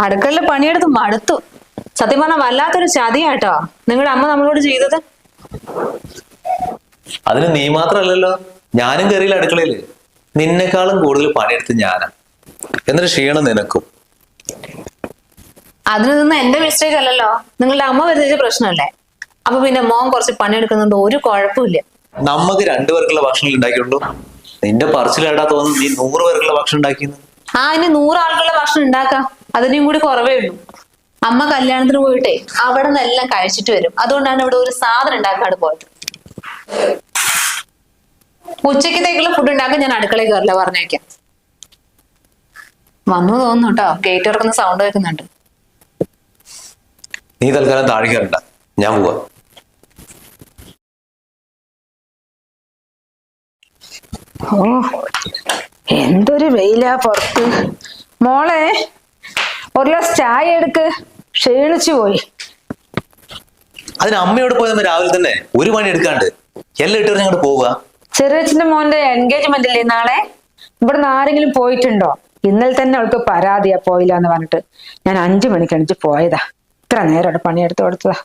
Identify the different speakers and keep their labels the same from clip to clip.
Speaker 1: അടുക്കളയിൽ പണിയെടുത്ത് മടുത്തു. സത്യം പറഞ്ഞാൽ വല്ലാത്തൊരു ചതിയാട്ടോ നിങ്ങളുടെ അമ്മ നമ്മളോട് ചെയ്തത്?
Speaker 2: അതിന് നീ മാത്രല്ലല്ലോ. ഞാനും കയറിയില്ല അടുക്കളയിൽ. നിന്നെക്കാളും കൂടുതൽ പണിയെടുത്ത് ഞാനാ. എന്നിട്ട് ക്ഷീണം നിനക്കും.
Speaker 1: അതിൽ നിന്ന് എന്റെ മിസ്റ്റേക്ക് അല്ലല്ലോ. നിങ്ങളുടെ അമ്മ വരുന്ന പ്രശ്നമല്ലേ? അപ്പൊ പിന്നെ മോൻ കുറച്ച് പണിയെടുക്കുന്നുണ്ട് ഒരു കുഴപ്പമില്ല.
Speaker 2: നമുക്ക് രണ്ടുപേർക്കുള്ള ഭക്ഷണം ഉണ്ടാക്കിയുള്ളൂ നിന്റെ പറച്ചിലേടാ തോന്നുന്നു നീ നൂറ് പേർക്കുള്ള ഭക്ഷണം ഉണ്ടാക്കിയെന്ന്.
Speaker 1: ആ ഇനി നൂറാൾക്കുള്ള ഭക്ഷണം ഉണ്ടാക്കാം. അതിനും കൂടി കുറവേ ഉള്ളൂ. അമ്മ കല്യാണത്തിന് പോയിട്ടേ അവിടെ നിന്ന് എല്ലാം കഴിച്ചിട്ട് വരും. അതുകൊണ്ടാണ് ഇവിടെ ഒരു സാധനം ഉണ്ടാക്കാണ്ട് പോയത്. ഉച്ചക്കത്തേക്കുള്ള ഫുഡ് ഉണ്ടാക്കാൻ ഞാൻ അടുക്കളയിൽ കയറില്ല പറഞ്ഞേക്കാം വന്നു തോന്നുന്നു കേട്ടോ ഗേറ്റ് സൗണ്ട് കേൾക്കുന്നുണ്ട്.
Speaker 2: നീ തൽക്കാലം താഴെ കയറണ്ട ഞാൻ പോവാ.
Speaker 3: ഓ എന്തൊരു വെയിലാ പുറത്ത്. മോളെ ഒരു ഗ്ലാസ് ചായ എടുക്ക്. ക്ഷീണിച്ചു പോയി.
Speaker 2: അതിന് അമ്മയോട് പോയത് രാവിലെ തന്നെ ഒരു പണി എടുക്കാണ്ട് എല്ലാം ഇട്ട് അങ്ങോട്ട് പോവുക.
Speaker 3: ചെറിയച്ഛന്റെ മോന്റെ എൻഗേജ്മെന്റ് ഇല്ലേ നാളെ? ഇവിടുന്ന് ആരെങ്കിലും പോയിട്ടുണ്ടോ? ഇന്നലെ തന്നെ അവൾക്ക് പരാതിയാ പോയില്ല എന്ന് പറഞ്ഞിട്ട്. ഞാൻ അഞ്ചു മണിക്ക് എണിച്ച് പോയതാ. ഇത്ര നേരം അവിടെ പണിയെടുത്ത് കൊടുത്തതാ.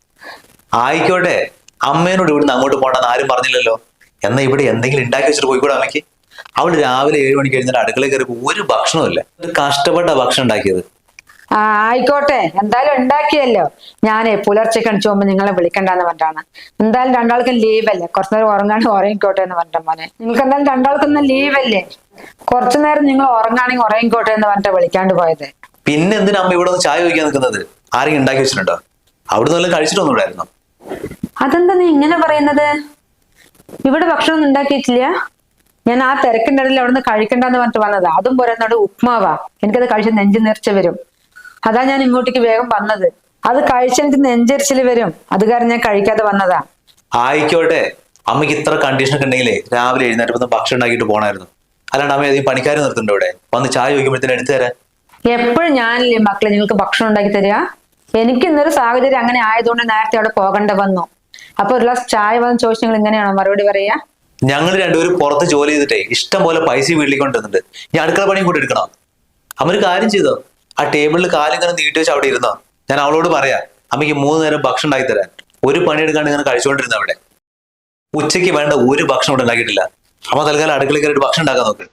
Speaker 2: ആയിക്കോട്ടെ. അമ്മേനോട് ഇവിടുന്ന് അങ്ങോട്ട് പോകണ്ടെന്ന് ആരും പറഞ്ഞില്ലല്ലോ. എന്നാ ഇവിടെ എന്തെങ്കിലും ഉണ്ടാക്കി വെച്ചിട്ട് പോയിക്കൂടെ അമ്മയ്ക്ക്? അവൾ രാവിലെ ഏഴ് മണിക്ക് കഴിഞ്ഞാൽ അടുക്കള കയറി ഒരു ഭക്ഷണമില്ല കഷ്ടപ്പെട്ട ഭക്ഷണം ഉണ്ടാക്കിയത്.
Speaker 3: ആ ആയിക്കോട്ടെ. എന്തായാലും ഉണ്ടാക്കിയല്ലോ. ഞാനേ പുലർച്ചെ കണിച്ചു പോകുമ്പോ നിങ്ങളെ വിളിക്കണ്ടെന്ന് പറഞ്ഞാണ് എന്തായാലും രണ്ടാൾക്കും ലീവല്ലേ കുറച്ചു നേരം ഉറങ്ങാണ്ട് ഉറങ്ങിക്കോട്ടെ എന്ന് പറഞ്ഞ മോനെ. നിങ്ങൾക്ക് എന്തായാലും രണ്ടാൾക്കൊന്നും ലീവല്ലേ കുറച്ചു നേരം നിങ്ങൾ ഉറങ്ങാണെങ്കിൽ ഉറങ്ങിക്കോട്ടെ എന്ന് പറഞ്ഞിട്ട് വിളിക്കാണ്ട് പോയത്.
Speaker 2: പിന്നെ എന്തിനാ അമ്മ ഇവിടെ ചായ വയ്ക്കാൻ നിൽക്കുന്നത്? ആരെങ്കിലും ഉണ്ടാക്കി വെച്ചിട്ടുണ്ടോ? അവിടെ നല്ല കഴിച്ചിട്ടൊന്നുമില്ലായിരുന്നു
Speaker 3: അതെന്താ നീ ഇങ്ങനെ പറയുന്നത്? ഇവിടെ ഭക്ഷണം ഉണ്ടാക്കിയിട്ടില്ല. ഞാൻ ആ തിരക്കിന്റെ ഇടയിൽ അവിടെ നിന്ന് കഴിക്കണ്ടെന്ന് പറഞ്ഞിട്ട് വന്നത്. അതും പോരാന്നോട് ഉപ്മാവാ. എനിക്കത് കഴിച്ച് നെഞ്ചു നേർച്ച വരും. അതാ ഞാൻ ഇങ്ങോട്ടേക്ക് വേഗം വന്നത്. അത് കഴിച്ച എനിക്ക് നെഞ്ചരിച്ചിൽ വരും. അത് കാരണം ഞാൻ കഴിക്കാതെ വന്നതാ.
Speaker 2: ആയിക്കോട്ടെ. അമ്മയ്ക്ക് ഇത്ര കണ്ടീഷൻ ഒക്കെ ഉണ്ടെങ്കിലേ രാവിലെ എഴുന്നേറ്റ് വന്ന് ഭക്ഷണം ഉണ്ടാക്കിയിട്ട് പോണായിരുന്നു. അല്ലാണ്ട് അമ്മ അധികം പണിക്കാർ നിർത്തുന്നുണ്ട് ഇവിടെ? വന്ന് ചായ വയ്ക്കുമ്പോഴത്തേനും എടുത്തു തരാൻ.
Speaker 3: എപ്പോഴും ഞാനില്ലേ മക്കളെ നിങ്ങൾക്ക് ഭക്ഷണം ഉണ്ടാക്കി തരിക? എനിക്ക് ഇന്നൊരു സാഹചര്യം അങ്ങനെ ആയതുകൊണ്ട് നേരത്തെ അവിടെ പോകേണ്ട വന്നു. അപ്പൊ ഒരു ഗ്ലാസ് ചായ വന്ന് ചോദിച്ചു നിങ്ങൾ ഇങ്ങനെയാണോ മറുപടി പറയാ?
Speaker 2: ഞങ്ങൾ രണ്ടുപേരും പുറത്ത് ജോലി ചെയ്തിട്ടേ ഇഷ്ടം പോലെ പൈസ വീട്ടിലേക്ക് ഞാൻ അടുക്കള പണിയും കൂടി എടുക്കണം. അമ്മ ഒരു കാര്യം ചെയ്തോ? ആ ടേബിളിൽ കാലം ഇങ്ങനെ നീട്ടി വെച്ച് അവിടെ ഇരുന്നോ? ഞാൻ അവളോട് പറയാ അമ്മയ്ക്ക് മൂന്ന് നേരം ഭക്ഷണം ഉണ്ടാക്കി തരാൻ. ഒരു പണിയെടുക്കാണ്ട് ഇങ്ങനെ കഴിച്ചുകൊണ്ടിരുന്ന അവിടെ? ഉച്ചയ്ക്ക് വേണ്ട ഒരു ഭക്ഷണം ഉണ്ടാക്കിയിട്ടില്ല. അമ്മ തൽക്കാലം അടുക്കളയിൽ ഭക്ഷണം ഉണ്ടാക്കാൻ നോക്ക്.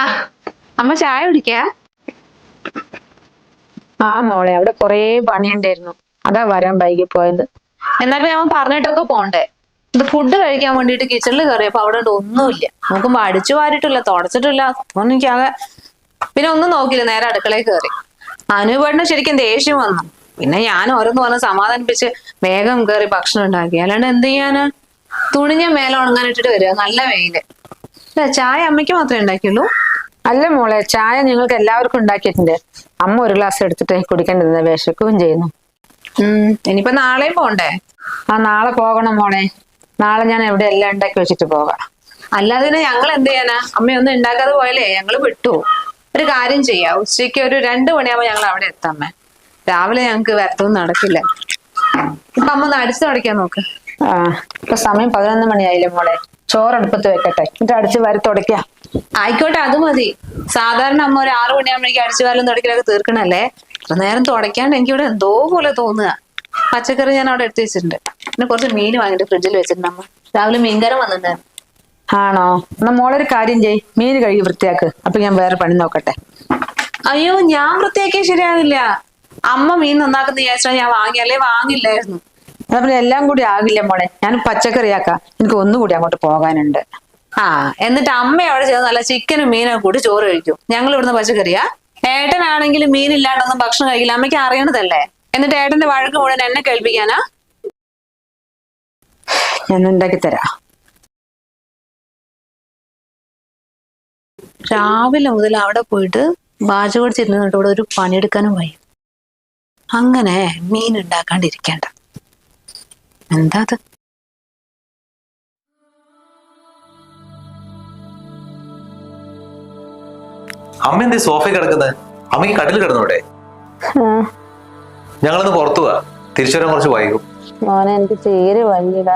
Speaker 1: ആ അമ്മ ചായ കുടിക്കാ?
Speaker 3: ആ മോളെ അവിടെ കുറേ പണിയുണ്ടായിരുന്നു. അതാ വരാൻ വൈകി പോയത്.
Speaker 1: എന്നാലും ഞാൻ പറഞ്ഞിട്ടൊക്കെ പോണ്ടേ. ഇത് ഫുഡ് കഴിക്കാൻ വേണ്ടിട്ട് കിച്ചണിൽ കയറിയപ്പോ അവിടെ ഒന്നും ഒന്നുമില്ല. നമുക്ക് അടിച്ചു വാരിട്ടില്ല തുടച്ചിട്ടില്ല. ഒന്നും എനിക്കാകെ പിന്നെ ഒന്നും നോക്കില്ല നേരെ അടുക്കളയിൽ കയറി അനുപേട്ടന് ശരിക്കും ദേഷ്യം വന്നു. പിന്നെ ഞാൻ ഓരോന്ന് പറഞ്ഞ് സമാധാനിപ്പിച്ച് വേഗം കയറി ഭക്ഷണം ഉണ്ടാക്കി. അല്ലാണ്ട് എന്ത് ചെയ്യാന്? തുണി ഞാൻ മേലെ ഉണങ്ങാനിട്ടിട്ട് വരിക. നല്ല വെയിൽ. ചായ അമ്മയ്ക്ക് മാത്രമേ ഉണ്ടാക്കിയുള്ളൂ.
Speaker 3: അല്ല മോളെ ചായ നിങ്ങൾക്ക് എല്ലാവർക്കും ഉണ്ടാക്കിയിട്ടുണ്ട്. അമ്മ ഒരു ഗ്ലാസ് എടുത്തിട്ട് കുടിക്കേണ്ടത് വിശക്കുകയും ചെയ്യുന്നു.
Speaker 1: ഇനിയിപ്പോ നാളെയും പോണ്ടേ?
Speaker 3: ആ നാളെ പോകണം മോളെ. നാളെ ഞാൻ എവിടെ എല്ലാം ഉണ്ടാക്കി വെച്ചിട്ട് പോകാം.
Speaker 1: അല്ലാതെ ഞങ്ങൾ എന്ത് ചെയ്യാനാ? അമ്മയൊന്നും ഉണ്ടാക്കാതെ പോയാലേ ഞങ്ങൾ വിട്ടു. ഒരു കാര്യം ചെയ്യാം. ഉച്ചയ്ക്ക് ഒരു രണ്ടു മണിയാകുമ്പോ ഞങ്ങൾ അവിടെ എത്താമേ രാവിലെ ഞങ്ങൾക്ക് വരത്തൊന്നും നടക്കില്ല. ഇപ്പൊ അമ്മ ഒന്ന് അടിച്ചു നടക്കാൻ നോക്ക്.
Speaker 3: ആ ഇപ്പൊ സമയം പതിനൊന്ന് മണിയായില്ലേ മോളെ? ചോറ് അടുപ്പത്ത് വെക്കട്ടെ. എന്നിട്ട് അടിച്ച് വരി തുടയ്ക്കാം.
Speaker 1: ആയിക്കോട്ടെ അത് മതി. സാധാരണ അമ്മ ഒരു ആറു മണിയാകുമ്പോഴേക്കും അടിച്ചു വാലും തുടക്കലൊക്കെ തീർക്കണല്ലേ? ഇത്ര നേരം തുടക്കാണ്ട് എനിക്ക് ഇവിടെ എന്തോ പോലെ തോന്നുക. പച്ചക്കറി ഞാൻ അവിടെ എടുത്തു വെച്ചിട്ടുണ്ട്. പിന്നെ കുറച്ച് മീൻ വാങ്ങിയിട്ട് ഫ്രിഡ്ജിൽ വെച്ചിട്ടുണ്ട് അമ്മ. രാവിലെ മീൻകരം വന്നിട്ടുണ്ട്
Speaker 3: ആണോ? എന്നാ മോളൊരു കാര്യം ചെയ് മീൻ കഴുകി വൃത്തിയാക്ക്. അപ്പൊ ഞാൻ വേറെ പണി നോക്കട്ടെ.
Speaker 1: അയ്യോ ഞാൻ വൃത്തിയാക്കിയ ശരിയാവില്ല. അമ്മ മീൻ നന്നാക്കുന്ന വിചാരിച്ചാൽ ഞാൻ വാങ്ങിയല്ലേ വാങ്ങില്ലായിരുന്നു.
Speaker 3: എല്ലാം കൂടി ആകില്ല മോളെ. ഞാൻ പച്ചക്കറിയാക്കാം. എനിക്ക് ഒന്നുകൂടി അങ്ങോട്ട് പോകാനുണ്ട്.
Speaker 1: ആ എന്നിട്ട് അമ്മ അവിടെ ചെന്ന് നല്ല ചിക്കനും മീനും കൂടി ചോറ് കഴിക്കും. ഞങ്ങൾ ഇവിടുന്ന് പച്ചക്കറിയാ. ഏട്ടനാണെങ്കിൽ മീനില്ലാണ്ടൊന്നും ഭക്ഷണം കഴിക്കില്ല. അമ്മയ്ക്ക് അറിയണതല്ലേ? എന്നിട്ട് ഏട്ടന്റെ വഴക്ക് മുഴുവൻ എന്നെ കേൾപ്പിക്കാനാ?
Speaker 3: ഞാൻ ഉണ്ടാക്കി തരാം.
Speaker 1: രാവിലെ മുതൽ അവിടെ പോയിട്ട് ബാജ് പഠിച്ചിരുന്നിട്ട് ഇവിടെ ഒരു പണിയെടുക്കാനും വയ്യ. അങ്ങനെ മീൻ ഉണ്ടാക്കാണ്ടിരിക്കണ്ട. എന്താ അത്
Speaker 2: അമ്മ എന്തേ സോഫയിൽ കിടക്കുന്നത് അമ്മയ്ക്ക് കട്ടിൽ കിടന്നോട്ടെ ഞങ്ങളൊന്ന് പുറത്തു പോവാ തിരിച്ചു വരാൻ കുറച്ച് വൈകും.
Speaker 4: മോനെ എനിക്ക് തീരെ വൈകിട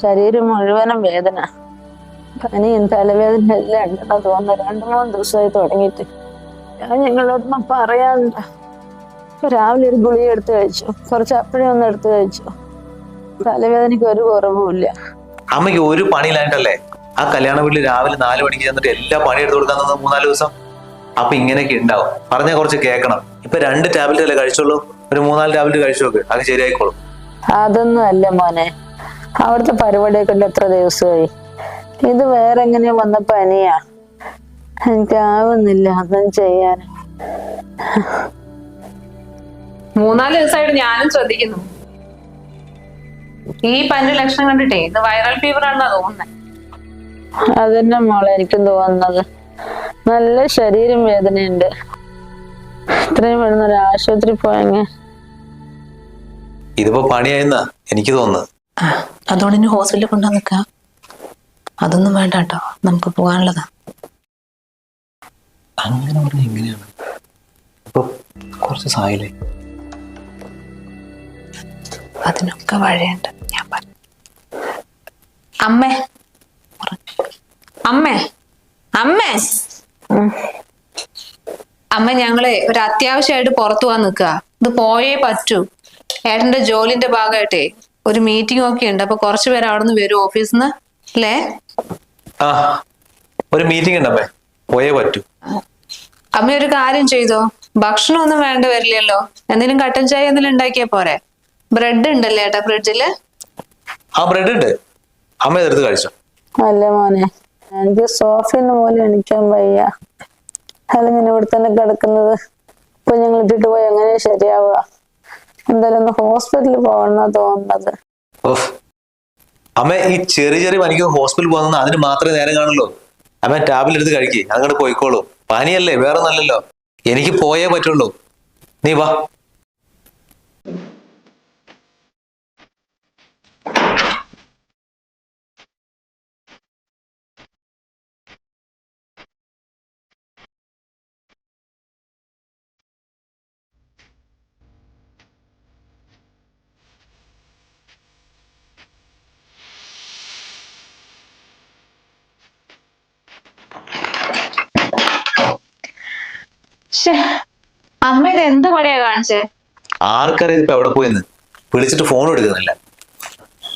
Speaker 4: ശരീരം മുഴുവനും വേദന. പനിയും തലവേദന എല്ലാം ഉണ്ടെന്നാ തോന്നുന്നു. രണ്ടു മൂന്ന് ദിവസമായി തുടങ്ങിയിട്ട്. ഞാൻ ഞങ്ങളോടൊന്നും പറയാറില്ല. രാവിലെ ഒരു ഗുളിക എടുത്ത് കഴിച്ചു. കുറച്ച് അപ്പഴേ ഒന്ന് എടുത്ത് കഴിച്ചു. തലവേദനയ്ക്ക് ഒരു കുറവുമില്ല
Speaker 2: അമ്മയ്ക്ക് ഒരു പണിയില്ലായിട്ടല്ലേ ആ കല്യാണ വീട്ടിൽ രാവിലെ നാല് മണിക്ക് ചെന്നിട്ട് എല്ലാ പണി എടുത്തു കൊടുക്കാൻ തന്നത് മൂന്നാൽ ദിവസം? അപ്പൊ ഇങ്ങനെയൊക്കെ ഉണ്ടാവും. പറഞ്ഞാൽ കുറച്ച് കേൾക്കണം. ഇപ്പൊ രണ്ട് ടാബ്ലറ്റ് അല്ലേ കഴിച്ചോളൂ ഒരു മൂന്നാൽ ടാബ്ലറ്റ് കഴിച്ചു നോക്ക്. അത് ശരിയായിക്കോളും.
Speaker 4: അതൊന്നും അല്ല മോനെ. അവിടുത്തെ പരിപാടിയൊക്കെ എത്ര ദിവസമായി? ഇത് വേറെ എങ്ങനെയോ വന്ന പനിയാ. എനിക്കാവുന്നില്ല ഒന്നും ചെയ്യാൻ.
Speaker 1: മൂന്നാൽ ദിവസമായിട്ട് ഞാനും ശ്രദ്ധിക്കുന്നു. ഈ പനി ലക്ഷണം കണ്ടിട്ടേ ഇത് വൈറൽ ഫീവർ ആണെന്നാ തോന്നുന്നത്
Speaker 4: അതന്നെ മോളെ എനിക്കും തോന്നുന്നത്. നല്ല ശരീരം വേദനയുണ്ട്. ഇത്രയും വേണം ഒരു ആശുപത്രി പോയെങ്കിൽ
Speaker 2: ഇതിപ്പോ പണിയായെന്നാ എനിക്ക് തോന്നുന്നത്
Speaker 1: അതുകൊണ്ട് ഇനി ഹോസ്പിറ്റലിൽ കൊണ്ടുവന്ന് നിൽക്കാം അതൊന്നും വേണ്ട കേട്ടോ നമുക്ക് പോകാനുള്ളതാ.
Speaker 2: അങ്ങനെ പറഞ്ഞ എങ്ങനെയാണ്? ഇപ്പൊ കുറച്ച് സായില്ലേ?
Speaker 1: അതിനൊക്കെ വഴിയുണ്ട്. ഞാൻ പറഞ്ഞു അമ്മേ. അമ്മേ. അമ്മേ. അമ്മ ഞങ്ങളെ ഒരു അത്യാവശ്യമായിട്ട് പുറത്തു പോകാൻ നിൽക്കുക. ഇത് പോയേ പറ്റൂ. ഏട്ടന്റെ ജോലിന്റെ ഭാഗമായിട്ടേ ഒരു മീറ്റിംഗ് ഒക്കെ ഉണ്ട്. അപ്പൊ കുറച്ച് പേര് അവിടെ നിന്ന് വരും ഓഫീസിൽ നിന്ന് അല്ലേ?
Speaker 2: ആ ഒരു മീറ്റിംഗ് ഉണ്ടമ്മേ പോയേ പറ്റൂ.
Speaker 1: അമ്മ ഒരു കാര്യം ചെയ്തോ? ഭക്ഷണം ഒന്നും വേണ്ട വരില്ലല്ലോ. എന്തെങ്കിലും കട്ടൻ ചായ എന്തെങ്കിലും ഉണ്ടാക്കിയാ പോരെ? ബ്രെഡ് ഉണ്ടല്ലേ ഏട്ടാ ഫ്രിഡ്ജിൽ
Speaker 2: ആ ബ്രെഡ് ഉണ്ട്. അമ്മ ഇതെടുത്ത് കഴിച്ചോ?
Speaker 4: അല്ല മോനെ എനിക്ക് സോഫിന്ന് പോലെ എണിക്കാൻ വയ്യ. അല്ലെങ്കിൽ ഇവിടെ തന്നെ കിടക്കുന്നത്. ഇപ്പൊ ഞങ്ങൾ ഇട്ടിട്ട് പോയി എങ്ങനെ ശരിയാവുക? എന്തായാലും ഒന്ന് ഹോസ്പിറ്റലിൽ പോകണമെന്നാ തോന്നുന്നത്.
Speaker 2: ഓഫ് അമ്മ ഈ ചെറിയ ചെറിയ പനിക്ക് ഹോസ്പിറ്റലിൽ പോകുന്ന അതിന് മാത്രമേ നേരം കാണുള്ളൂ. അമ്മ ടാബ്ലറ്റ് എടുത്ത് കഴിക്കേ. അങ്ങോട്ട് പോയിക്കോളൂ. പനിയല്ലേ വേറെ നല്ലല്ലോ എനിക്ക് പോയേ പറ്റുള്ളൂ. നീ വാ.
Speaker 1: അമ്മ ഇത് എന്ത് പണിയാ കാണിച്ചേ?
Speaker 2: ആർക്കറിയാം ഇപ്പൊ എവിടെ പോയെന്ന്. വിളിച്ചിട്ട് ഫോൺ എടുക്കുന്നില്ല.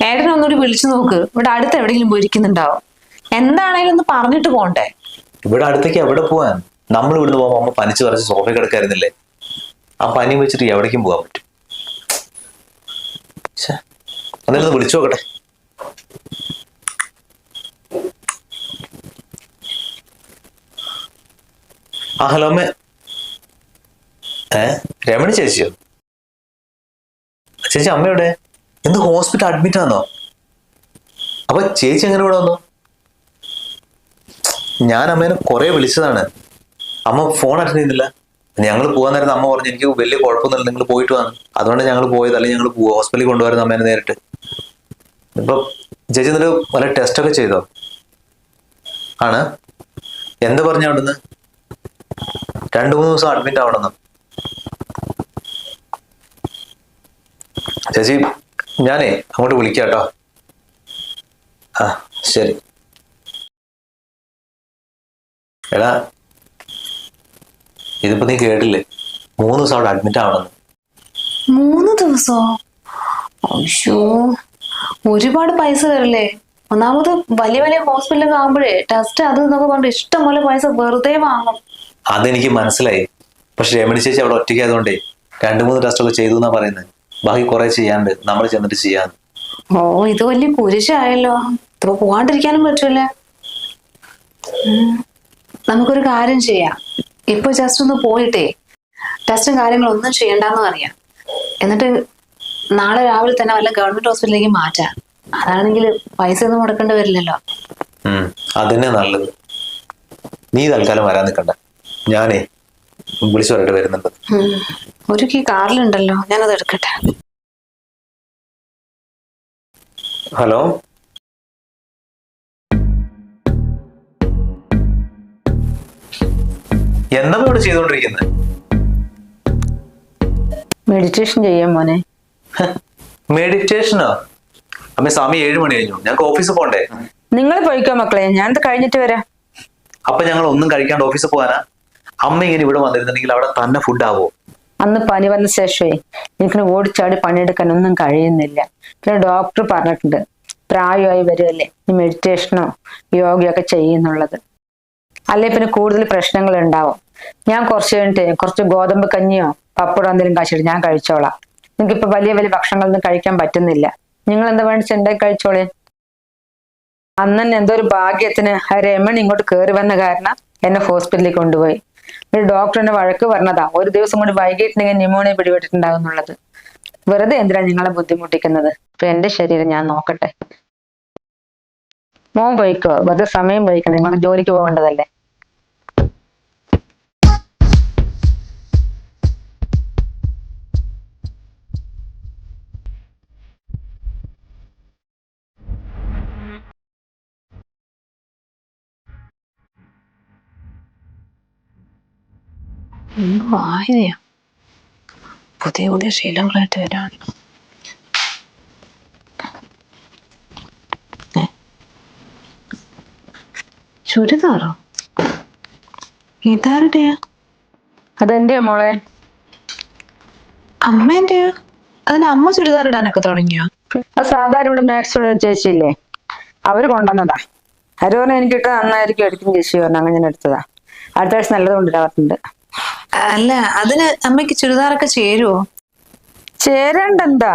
Speaker 1: ഏട്ടനെ ഒന്നുകൂടി വിളിച്ചു നോക്ക്. ഇവിടെ അടുത്ത് എവിടെയെങ്കിലും പോയിരിക്കുന്നുണ്ടാവും എന്താണേലും ഒന്ന് പറഞ്ഞിട്ട് പോണ്ടേ.
Speaker 2: ഇവിടെ അടുത്തേക്ക് എവിടെ പോവാൻ? നമ്മൾ ഇവിടുന്ന് പോകുമ്പോൾ അമ്മ പനിച്ചു പറിച്ച് സോഫ കിടക്കായിരുന്നില്ലേ? ആ പനി വെച്ചിട്ട് എവിടേക്കും പോകാൻ പറ്റും. എന്നാലും വിളിച്ചു നോക്കട്ടെ. ആ ഹലോ അമ്മ. ഏ? രമണി ചേച്ചിയോ? ചേച്ചി അമ്മ എവിടെ? എന്ത് ഹോസ്പിറ്റൽ അഡ്മിറ്റ് ആണോ അപ്പൊ ചേച്ചി എങ്ങനെ ഇവിടെ വന്നു? ഞാൻ അമ്മേനെ കുറെ വിളിച്ചതാണ്. അമ്മ ഫോൺ അറ്റൻഡ് ചെയ്യുന്നില്ല ഞങ്ങൾ പോകാൻ നേരത്തെ അമ്മ പറഞ്ഞു എനിക്ക് വലിയ കുഴപ്പമൊന്നുമില്ല നിങ്ങൾ പോയിട്ട് വന്നു അതുകൊണ്ട് ഞങ്ങൾ പോയത് അല്ലെങ്കിൽ ഞങ്ങൾ ഹോസ്പിറ്റലിൽ കൊണ്ടുവരുന്ന അമ്മേനെ നേരിട്ട്. ഇപ്പൊ ചേച്ചി എന്നിട്ട് വല്ല ടെസ്റ്റ് ഒക്കെ ചെയ്തോ? ആണ്. എന്ത് പറഞ്ഞ അവിടുന്ന്? രണ്ടു മൂന്ന് ദിവസം അഡ്മിറ്റ് ആവണമെന്ന്. ചേച്ചി ഞാനേ അങ്ങോട്ട് വിളിക്കാം കേട്ടോ ആ ശരി. എടാ ഇതിപ്പോ നീ കേട്ടില്ലേ? മൂന്ന് ദിവസം അവിടെ അഡ്മിറ്റ് ആവണം
Speaker 1: മൂന്ന് ദിവസോ? അയ്യോ ഒരുപാട് പൈസ തരില്ലേ? ഒന്നാമത് വലിയ വലിയ ഹോസ്പിറ്റലിൽ ആകുമ്പോഴേ ടെസ്റ്റ് അത് എന്നൊക്കെ പറഞ്ഞിട്ട് ഇഷ്ടം പോലെ പൈസ വെറുതെ വാങ്ങും.
Speaker 2: അതെനിക്ക് മനസ്സിലായി. പക്ഷെ രമണി ചേച്ചി അവിടെ ഒറ്റയ്ക്ക് ആയതുകൊണ്ടേ രണ്ടു മൂന്ന് ടെസ്റ്റ് ഒക്കെ ചെയ്തു എന്നാ പറയുന്നത് ബാക്കി കുറെ ചെയ്യാണ്ട് നമ്മൾ ചെന്നിട്ട് ചെയ്യാൻ
Speaker 1: ഓ ഇത് വലിയ കുരിശായല്ലോ. ഇപ്പൊ പോവാണ്ടിരിക്കാനും പറ്റൂല. നമുക്കൊരു കാര്യം ചെയ്യാം. ഇപ്പൊ ജസ്റ്റ് ഒന്ന് പോയിട്ടേ ടെസ്റ്റും കാര്യങ്ങളൊന്നും ചെയ്യണ്ടെന്ന് അറിയാം എന്നിട്ട് നാളെ രാവിലെ തന്നെ വല്ല ഗവൺമെന്റ് ഹോസ്പിറ്റലിലേക്ക് മാറ്റാം. അതാണെങ്കിൽ പൈസ ഒന്നും മുടക്കേണ്ടി വരില്ലല്ലോ.
Speaker 2: അതന്നെ നല്ലത്. നീ തൽക്കാലം വരാൻ നിൽക്കണ്ട ഞാനേ വിളിച്ചു പറഞ്ഞിട്ട് വരുന്നുണ്ട്
Speaker 1: ഒരു കീ കാറിലുണ്ടല്ലോ. ഞാനത് എടുക്കട്ടെ.
Speaker 2: ഹലോ? എന്താ ഇവിടെ ചെയ്തോണ്ടിരിക്കുന്നത്
Speaker 3: മെഡിറ്റേഷൻ ചെയ്യാൻ മോനെ.
Speaker 2: മെഡിറ്റേഷനോ അമ്മ സമയം ഏഴ് മണി കഴിഞ്ഞു. ഞങ്ങൾക്ക് ഓഫീസിൽ പോകണ്ടേ
Speaker 3: നിങ്ങൾ പോയിക്കോ മക്കളെ. ഞാനത് കഴിഞ്ഞിട്ട് വരാം.
Speaker 2: അപ്പൊ ഞങ്ങൾ ഒന്നും കഴിക്കാണ്ട് ഓഫീസിൽ പോകാനാ അമ്മ ഇങ്ങനെ ഇവിടെ വന്നിരുന്നെങ്കിൽ അവിടെ തന്നെ ഫുഡ് ആവോ?
Speaker 3: അന്ന് പനി വന്ന ശേഷമേ എനിക്കിന് ഓടിച്ചാടി പണിയെടുക്കാനൊന്നും കഴിയുന്നില്ല. പിന്നെ ഡോക്ടർ പറഞ്ഞിട്ടുണ്ട് പ്രായമായി വരുമല്ലേ ഈ മെഡിറ്റേഷനോ യോഗയൊക്കെ ചെയ്യുന്നുള്ളത്. അല്ലെ പിന്നെ കൂടുതൽ പ്രശ്നങ്ങൾ ഉണ്ടാവും. ഞാൻ കുറച്ച് കഴിഞ്ഞിട്ട് കുറച്ച് ഗോതമ്പ് കഞ്ഞിയോ പപ്പടോ എന്തെങ്കിലും കാശിട്ട് ഞാൻ കഴിച്ചോളാം. നിങ്ങൾക്കിപ്പോ വലിയ വലിയ ഭക്ഷണങ്ങളൊന്നും കഴിക്കാൻ പറ്റുന്നില്ല. നിങ്ങൾ എന്താ വേണ്ടി ഉണ്ടാക്കി കഴിച്ചോളേ. അന്ന് എന്തോ ഒരു ഭാഗ്യത്തിന് രമൺ ഇങ്ങോട്ട് കയറി വന്ന കാരണം എന്നെ ഹോസ്പിറ്റലിൽ കൊണ്ടുപോയി. ഒരു ഡോക്ടറിന്റെ വഴക്ക് പറഞ്ഞതാ. ഒരു ദിവസം കൊണ്ട് വൈകിട്ടുണ്ടെങ്കിൽ ന്യൂമോണിയ പിടിപെട്ടിട്ടുണ്ടാകുന്നുള്ളത് വെറുതെ എന്തിനാ നിങ്ങളെ ബുദ്ധിമുട്ടിക്കുന്നത്? അപ്പൊ എന്റെ ശരീരം ഞാൻ നോക്കട്ടെ. മോൻ പോയിക്കോ? വെറുതെ സമയം പോയിക്കോ? നിങ്ങൾ ജോലിക്ക് പോകേണ്ടതല്ലേ?
Speaker 1: എന്ത് വായനയാ. പുതിയ പുതിയ ശീലങ്ങളായിട്ട് ഏ? ചുരിദാറോ? ഇതാരുടെയാ?
Speaker 3: അതെന്റെ മോളെ?
Speaker 1: അമ്മേന്റെയോ? അതിന് അമ്മ ചുരിദാർ ഇടാനൊക്കെ തുടങ്ങിയോ?
Speaker 3: സാധാരണ ഇവിടെ മാക്സ് ചേച്ചിയില്ലേ? അവർ കൊണ്ടുവന്നതാ. അവർ പറഞ്ഞ എനിക്ക് ഇട്ട് നന്നായിരിക്കും എടുക്കും ചേച്ചി പറഞ്ഞു. അങ്ങനെ ഞാൻ എടുത്തതാ. അടുത്ത ആഴ്ച നല്ലത് കൊണ്ടുവരാറുണ്ട്.
Speaker 1: അല്ല അതിന് അമ്മയ്ക്ക് ചുരിദാറൊക്കെ ചേരുവോ?
Speaker 3: ചേരണ്ടെന്താ?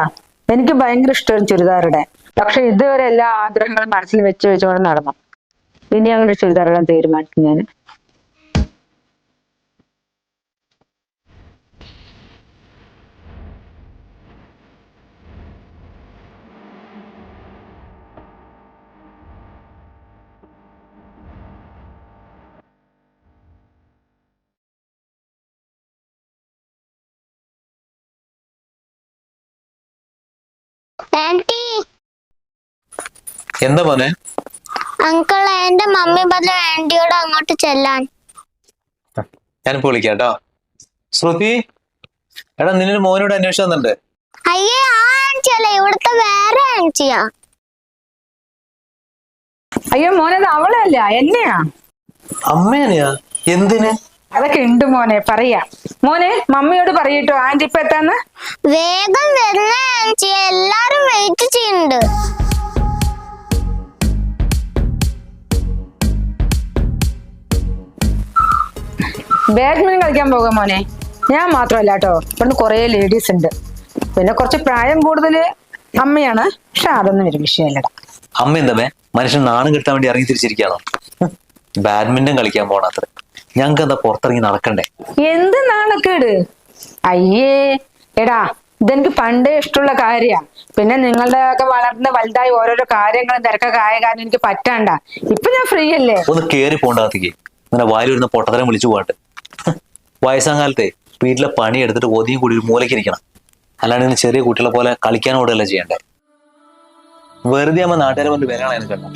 Speaker 3: എനിക്ക് ഭയങ്കര ഇഷ്ടമാണ് ചുരിദാറിടെ പക്ഷെ ഇതുവരെ എല്ലാ ആഗ്രഹങ്ങളും മനസ്സിൽ വെച്ച് വെച്ചുകൊണ്ട് നടന്നു. ഇനി അങ്ങനെ ചുരിദാറിടാൻ തീരുമാനിച്ചു ഞാൻ
Speaker 2: എന്താ മോനെ?
Speaker 5: അങ്കിൾ എന്റെ മമ്മി പറഞ്ഞ ആന്റിയോട് അങ്ങോട്ട് ചെല്ലാൻ.
Speaker 2: ഞാനിപ്പോ വിളിക്കാം കേട്ടോ ശ്രുതി എടാ നിന്നൊരു മോനോട് അന്വേഷിച്ചു തന്നിട്ടുണ്ട്
Speaker 5: അയ്യേ ആ ആന്റിയല്ല ഇവിടുത്തെ വേറെ ആന്റിയാ
Speaker 3: അയ്യോ മോനെ അവളല്ല? എന്നെയാ?
Speaker 2: അമ്മേനെയാ? എന്തിന്?
Speaker 3: അതൊക്കെ ഉണ്ട് മോനെ പറയാ. മോനെ മമ്മിയോട് പറയട്ടോ ആന്റി ഇപ്പൊ എത്താന്ന്?
Speaker 5: വേഗം വരുന്ന ആന്റി എല്ലാരും വെയിറ്റ് ചെയ്യുന്നുണ്ട്.
Speaker 3: ബാഡ്മിന്റൺ കളിക്കാൻ പോകാം മോനെ. ഞാൻ മാത്രമല്ല കേട്ടോ ഇവിടുന്ന് കുറേ ലേഡീസ് ഉണ്ട്. പിന്നെ കുറച്ച് പ്രായം കൂടുതൽ അമ്മയാണ്. പക്ഷെ അതൊന്നും ഒരു വിഷയമല്ലടാ
Speaker 2: അമ്മ എന്താ മനുഷ്യൻ നാണം കിട്ടാൻ വേണ്ടി ഇറങ്ങി തിരിച്ചിരിക്കാണോ ബാഡ്മിന്റൺ കളിക്കാൻ പോണ അത്ര. ഞങ്ങൾക്ക് എന്താ പുറത്തിറങ്ങി നടക്കണ്ടേ?
Speaker 3: എന്ത് നാണക്കേട്? അയ്യേ. എടാ ഇതെനിക്ക് പണ്ടേ ഇഷ്ടമുള്ള കാര്യാ. പിന്നെ നിങ്ങളുടെ ഒക്കെ വളർന്ന് വലുതായി ഓരോരോ കാര്യങ്ങളും തിരക്കൊക്കെ ആയ കാരണം എനിക്ക് പറ്റാണ്ട. ഇപ്പൊ ഞാൻ ഫ്രീ അല്ലേ?
Speaker 2: ഒന്ന് കേറി പോണ്ടാത്തേക്ക് ഇങ്ങനെ വായിൽ വരുന്ന പൊട്ടത്തരം വിളിച്ചു പോകട്ടെ. വയസ്സാം കാലത്തെ വീട്ടിലെ പണി എടുത്തിട്ട് ഒതിയും കൂടി ഒരു മൂലയ്ക്ക് ഇരിക്കണം. അല്ലാണ്ട് ഇങ്ങനെ ചെറിയ കുട്ടികളെ പോലെ കളിക്കാൻ ഓടുകയല്ല ചെയ്യണ്ടേ വെറുതെ അമ്മ നാട്ടുകാരെ കൊണ്ട് വരാണ് എനിക്ക് കണ്ട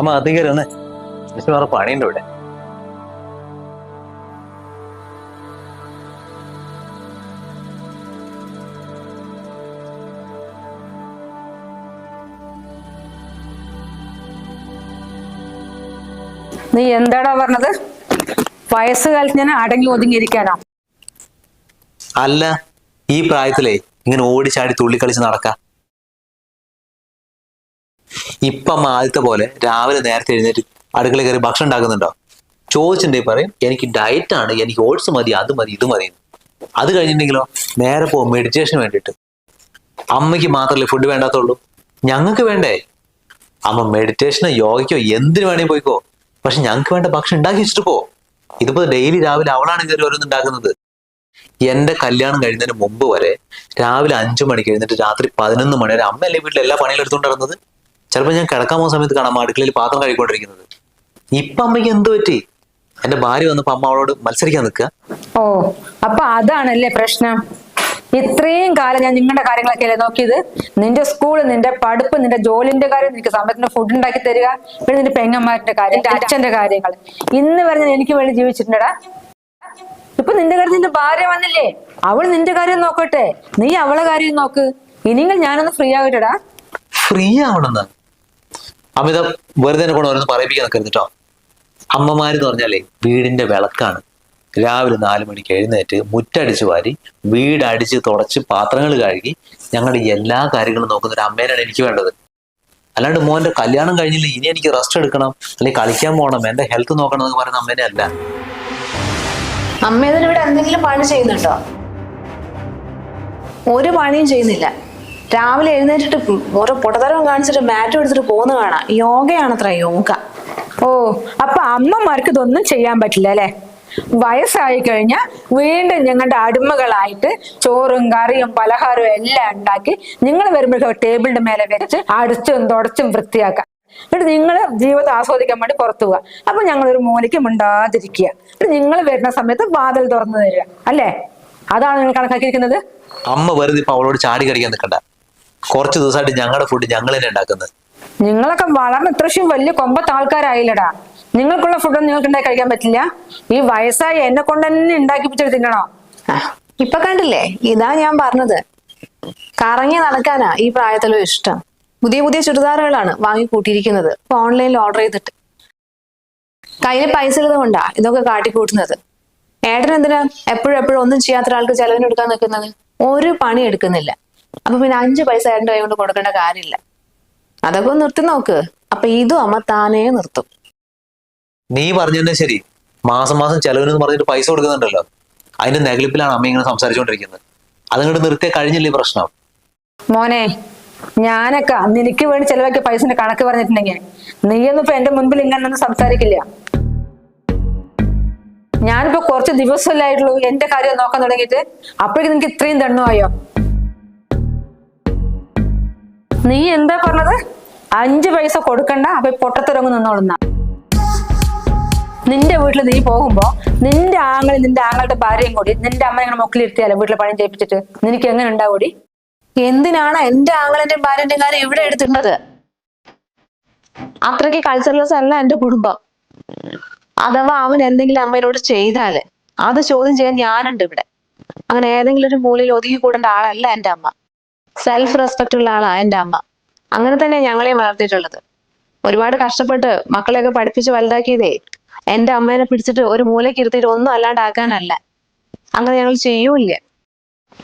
Speaker 2: അമ്മ അധികം ഒന്ന് വേറെ പണിയുണ്ട് ഇവിടെ.
Speaker 3: നീ എന്താടാ പറഞ്ഞത്? വയസ്സുകാലത്ത് ഞാൻ അടങ്ങി ഒതുങ്ങിയിരിക്കാനോ?
Speaker 2: അല്ല ഈ പ്രായത്തിലേ ഇങ്ങനെ ഓടിച്ചാടി തുള്ളിക്കളിച്ച് നടക്ക. ഇപ്പം ആദ്യത്തെ പോലെ രാവിലെ നേരത്തെ എഴുന്നേറ്റ് അടുക്കള കയറി ഭക്ഷണം ഉണ്ടാക്കുന്നുണ്ടോ? ചോദിച്ചിട്ടുണ്ടെങ്കിൽ പറയും എനിക്ക് ഡയറ്റ് ആണ് എനിക്ക് ഓട്സ് മതി അത് മതി ഇത് മതി. അത് കഴിഞ്ഞിട്ടുണ്ടെങ്കിലോ നേരെ പോകും മെഡിറ്റേഷന് വേണ്ടിയിട്ട്. അമ്മയ്ക്ക് മാത്രമല്ലേ ഫുഡ് വേണ്ടാത്തുള്ളൂ? ഞങ്ങൾക്ക് വേണ്ടേ? അമ്മ മെഡിറ്റേഷനോ യോഗയ്ക്കോ എന്തിനു വേണേ പോയിക്കോ. പക്ഷെ ഞങ്ങൾക്ക് വേണ്ട ഭക്ഷണം ഉണ്ടാക്കി വെച്ചിട്ട് പോ. ഇതിപ്പോ ഡെയിലി രാവിലെ അവളാണ് കയറി ഓരോന്ന് ഉണ്ടാക്കുന്നത് എന്റെ കല്യാണം കഴിയുന്നതിന് മുമ്പ് വരെ രാവിലെ അഞ്ചു മണിക്ക് എഴുന്നിട്ട് രാത്രി പതിനൊന്ന് മണി വരെ അമ്മയല്ലേ വീട്ടിൽ എല്ലാ പണികളും എടുത്തുകൊണ്ട് നടന്നത്? ചിലപ്പോൾ ഞാൻ കിടക്കാൻ പോകുന്ന സമയത്ത് കാണാം അടുക്കളയിൽ പാത്രം കഴിക്കൊണ്ടിരിക്കുന്നത് ഇപ്പൊ അമ്മയ്ക്ക് എന്ത് പറ്റി? എന്റെ ഭാര്യ വന്നപ്പോ അമ്മ അവളോട് മത്സരിക്കാൻ നിൽക്കുക.
Speaker 3: ഓ അപ്പൊ അതാണല്ലേ പ്രശ്നം? ഇത്രയും കാലം ഞാൻ നിങ്ങളുടെ കാര്യങ്ങളൊക്കെ നോക്കിയത്? നിന്റെ സ്കൂൾ നിന്റെ പഠിപ്പ് നിന്റെ ജോലിന്റെ കാര്യം നിനക്ക് സമയത്തിന് ഫുഡ് ഉണ്ടാക്കി തരിക പിന്നെ നിന്റെ പെങ്ങന്മാരുടെ കാര്യം നിന്റെ അച്ഛന്റെ കാര്യങ്ങൾ. ഇന്ന് വരെ ഞാൻ എനിക്ക് വേണ്ടി ജീവിച്ചിട്ടുണ്ടടാ. ഇപ്പൊ നിന്റെ കാര്യം നിന്റെ ഭാര്യ വന്നില്ലേ? അവൾ നിന്റെ കാര്യം നോക്കട്ടെ. നീ അവളെ കാര്യം നോക്ക്. ഇനിയും ഞാനൊന്ന് ഫ്രീ ആകട്ടെടാ.
Speaker 2: ഫ്രീ ആവണമെന്ന്. അമിത വെറുതെ എന്നെ കൊണ്ട് ഓരോന്ന് പറയിപ്പിക്കാൻ നിൽക്കരുത് കേട്ടോ അമ്മമാരെന്ന് പറഞ്ഞാലേ വീടിന്റെ വിളക്കാണ്. രാവിലെ നാല് മണിക്ക് എഴുന്നേറ്റ് മുറ്റടിച്ച് വാരി വീടടിച്ച് തുടച്ച് പാത്രങ്ങൾ കഴുകി ഞങ്ങളുടെ എല്ലാ കാര്യങ്ങളും നോക്കുന്ന ഒരു അമ്മേനാണ് എനിക്ക് വേണ്ടത്. അല്ലാണ്ട് മോന്റെ കല്യാണം കഴിഞ്ഞില്ല ഇനി എനിക്ക് റെസ്റ്റ് എടുക്കണം അല്ലെങ്കിൽ കളിക്കാൻ പോകണം എന്റെ ഹെൽത്ത് നോക്കണം എന്ന് പറയുന്ന അമ്മേനെ അല്ല.
Speaker 1: അമ്മ ഇതിനിവിടെ എന്തെങ്കിലും പണി ചെയ്യുന്നുണ്ടോ? ഒരു പണിയും ചെയ്യുന്നില്ല. രാവിലെ എഴുന്നേറ്റിട്ട് ഓരോ പൊട്ടത്തരവും കാണിച്ചിട്ട് മാറ്റം എടുത്തിട്ട് പോകുന്ന കാണാം. യോഗയാണത്ര യോഗ.
Speaker 3: ഓ അപ്പൊ അമ്മമാർക്ക് ഇതൊന്നും ചെയ്യാൻ പറ്റില്ല അല്ലെ? വയസ്സായി കഴിഞ്ഞാൽ വീണ്ടും ഞങ്ങളുടെ അടിമകളായിട്ട് ചോറും കറിയും പലഹാരവും എല്ലാം ഉണ്ടാക്കി നിങ്ങൾ വരുമ്പോഴേക്കും ടേബിളിന്റെ മേലെ വെച്ച് അടിച്ചും തുടച്ചും വൃത്തിയാക്കാം. എന്നിട്ട് നിങ്ങൾ ജീവിതം ആസ്വദിക്കാൻ വേണ്ടി പുറത്തു പോവുക. അപ്പൊ ഞങ്ങൾ ഒരു മൂലയ്ക്ക് മിണ്ടാതിരിക്കുക. എന്നിട്ട് നിങ്ങൾ വരുന്ന സമയത്ത് വാതിൽ തുറന്നു തരിക. അല്ലേ? അതാണ് നിങ്ങൾ കണക്കാക്കിയിരിക്കുന്നത്?
Speaker 2: അമ്മ വെറുതെ ഇപ്പൊ അവളോട് ചാടി കടിക്കാൻ നിൽക്കണ്ട. കുറച്ച് ദിവസമായിട്ട് ഞങ്ങളുടെ ഫുഡ് ഞങ്ങൾ തന്നെ ഉണ്ടാക്കുന്നത്.
Speaker 3: നിങ്ങളൊക്കെ വളർന്ന് ഇത്രയും വലിയ കൊമ്പത്ത് ആൾക്കാരായില്ലടാ. നിങ്ങൾക്കുള്ള ഫുഡൊന്നും നിങ്ങൾക്ക് ഉണ്ടാക്കി കഴിക്കാൻ പറ്റില്ല. ഈ വയസ്സായി എന്നെ കൊണ്ട് തന്നെ ഉണ്ടാക്കിപ്പിച്ചിട്ട് തിന്നണോ?
Speaker 1: ഇപ്പൊ കണ്ടില്ലേ? ഇതാ ഞാൻ പറഞ്ഞത്. കറങ്ങി നടക്കാനാ ഈ പ്രായത്തിലും ഇഷ്ടം. പുതിയ പുതിയ ചുരിദാറുകളാണ് വാങ്ങി കൂട്ടിയിരിക്കുന്നത് ഇപ്പൊ ഓൺലൈനിൽ ഓർഡർ ചെയ്തിട്ട്. കയ്യിൽ പൈസ ഉള്ളത് കൊണ്ടാ ഇതൊക്കെ കാട്ടിക്കൂട്ടുന്നത്. ഏട്ടൻ എന്തിനാ എപ്പോഴും എപ്പോഴും ഒന്നും ചെയ്യാത്ത ഒരാൾക്ക് ചെലവിന് എടുക്കാൻ നിൽക്കുന്നത്? ഒരു പണി എടുക്കുന്നില്ല. അപ്പൊ പിന്നെ അഞ്ച് പൈസ ഏട്ടന്റെ കൈ കൊണ്ട് കൊടുക്കേണ്ട കാര്യമില്ല. അതൊക്കെ നിർത്തി നോക്ക്. അപ്പൊ ഇതും അമ്മ താനേ നിർത്തും.
Speaker 2: നീ പറഞ്ഞതന്നെ ശരി. മാസം മാസം ചെലവിനെന്ന് പറഞ്ഞിട്ട് പൈസ കൊടുക്കുന്നുണ്ടല്ലോ. അതിന്റെ നെഗളിപ്പിലാണ് അമ്മ ഇങ്ങനെ സംസാരിച്ചുകൊണ്ടിരിക്കുന്നത് അതങ്ങോട്ട് നിർത്തിയ കഴിഞ്ഞില്ലേ പ്രശ്നം?
Speaker 3: മോനെ ഞാനൊക്കെ നിനക്ക് വേണ്ടി ചെലവാക്കിയ പൈസന്റെ കണക്ക് പറഞ്ഞിട്ടുണ്ടെങ്കിൽ നീയൊന്നും ഇപ്പൊ എന്റെ മുൻപിൽ ഇങ്ങനെ സംസാരിക്കില്ല. ഞാനിപ്പോ കുറച്ച് ദിവസമല്ലായിട്ടുള്ളൂ എന്റെ കാര്യം നോക്കാൻ തുടങ്ങിയിട്ട് അപ്പോഴേക്കും നിനക്ക് ഇത്രയും ദണ്ണമായോ നീ എന്താ പറഞ്ഞത്? അഞ്ചു പൈസ കൊടുക്കണ്ട അപ്പൊ പൊട്ടത്തിറങ്ങി നിന്റെ വീട്ടിൽ നീ പോകുമ്പോ നിന്റെ ആങ്ങളെ നിന്റെ ആങ്ങളുടെ ഭാര്യയും കൂടി നിന്റെ അമ്മ ഇങ്ങനെ മൊക്കിലിരുത്തിയാലോ വീട്ടിലെ പണി ചെയ്യിപ്പിച്ചിട്ട്? നിനക്ക് എങ്ങനെ ഉണ്ടാവൂടി?
Speaker 1: എന്തിനാണ് എന്റെ ആങ്ങളെന്റെ ഭാര്യന്റെയും കാര്യം ഇവിടെ എടുത്തിട്ടത് അത്രയ്ക്ക് കൾച്ചറൽസ് അല്ല എന്റെ കുടുംബം. അഥവാ അവൻ എന്തെങ്കിലും അമ്മയോട് ചെയ്താൽ അത് ചോദ്യം ചെയ്യാൻ ഞാനുണ്ട് ഇവിടെ. അങ്ങനെ ഏതെങ്കിലും ഒരു മൂലയിൽ ഒതുങ്ങി കൂടേണ്ട ആളല്ല എന്റെ അമ്മ. സെൽഫ് റെസ്പെക്ട് ഉള്ള ആളാ എന്റെ അമ്മ. അങ്ങനെ തന്നെ ഞങ്ങളെയും വളർത്തിയിട്ടുള്ളത്. ഒരുപാട് കഷ്ടപ്പെട്ട് മക്കളെയൊക്കെ പഠിപ്പിച്ച് വലുതാക്കിയതേ എന്റെ അമ്മേനെ പിടിച്ചിട്ട് ഒരു മൂലയ്ക്ക് ഇരുത്തിയിട്ട് ഒന്നും അല്ലാണ്ടാക്കാനല്ല. അങ്ങനെ ഞങ്ങൾ ചെയ്യൂല്ല.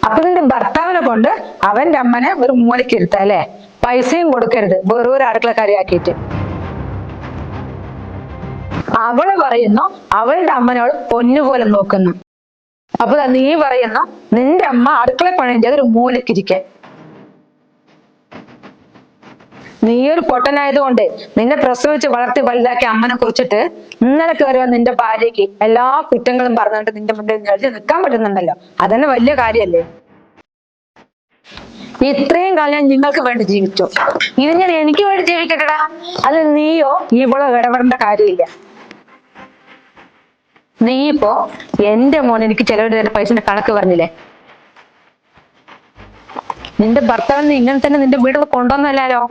Speaker 3: അപ്പൊ നിന്റെ ഭർത്താവിനെ കൊണ്ട് അവന്റെ അമ്മനെ ഒരു മൂലയ്ക്ക് ഇരുത്ത അല്ലെ? പൈസയും കൊടുക്കരുത്. വെറും ഒരു അടുക്കളക്കാരിയാക്കിയിട്ട് അവൾ പറയുന്നു അവളുടെ അമ്മനോട് പൊന്നുപോലെ നോക്കുന്നു. അപ്പൊ നീ പറയുന്നു നിന്റെ അമ്മ അടുക്കള പണിയും ഒരു മൂലക്കിരിക്കാൻ നീ ഒരു പൊട്ടനായതുകൊണ്ട് നിന്നെ പ്രസവിച്ച് വളർത്തി വലുതാക്കിയ അമ്മനെ കുറിച്ചിട്ട് ഇന്നലെ കയറിയ നിന്റെ ഭാര്യയ്ക്ക് എല്ലാ കുറ്റങ്ങളും പറഞ്ഞിട്ട് നിന്റെ മുന്നിൽ എഴുതി നിൽക്കാൻ പറ്റുന്നുണ്ടല്ലോ. അതന്നെ വലിയ കാര്യല്ലേ? ഇത്രയും കാലം ഞാൻ നിങ്ങൾക്ക് വേണ്ടി ജീവിച്ചു. ഇനി ഞാൻ എനിക്ക് വേണ്ടി ജീവിക്കട്ടടാ. അത് നീയോ ഇവളോ ഇടപെടേണ്ട കാര്യമില്ല. നീ ഇപ്പോ എന്റെ മോൻ എനിക്ക് ചെലവിട്ട് തരുന്ന പൈസന്റെ കണക്ക് പറഞ്ഞില്ലേ? നിന്റെ ഭർത്താവിന് ഇങ്ങനെ തന്നെ നിന്റെ വീട്ടിൽ കൊണ്ടുവന്നല്ലോ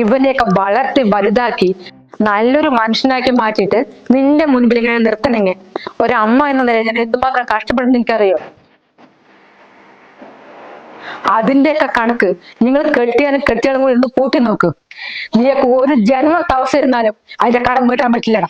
Speaker 3: ഇവനെയൊക്കെ വളർത്തി വലുതാക്കി നല്ലൊരു മനുഷ്യനാക്കി മാറ്റിയിട്ട് നിന്റെ മുൻപിൽ ഇങ്ങനെ നിർത്തണെങ്കിൽ ഒരമ്മ എന്ന നിലയിൽ ഞാൻ എന്തുമാത്രം കഷ്ടപ്പെടുന്ന എനിക്കറിയോ? അതിന്റെയൊക്കെ കണക്ക് നിങ്ങൾ കെട്ടിയാലും കെട്ടിയാലും കൂടി ഒന്ന് കൂട്ടി നോക്ക്. നീയൊക്കെ ഒരു ജന്മ തവസിരുന്നാലും അതിന്റെ കടം വീട്ടാൻ പറ്റില്ലടാ.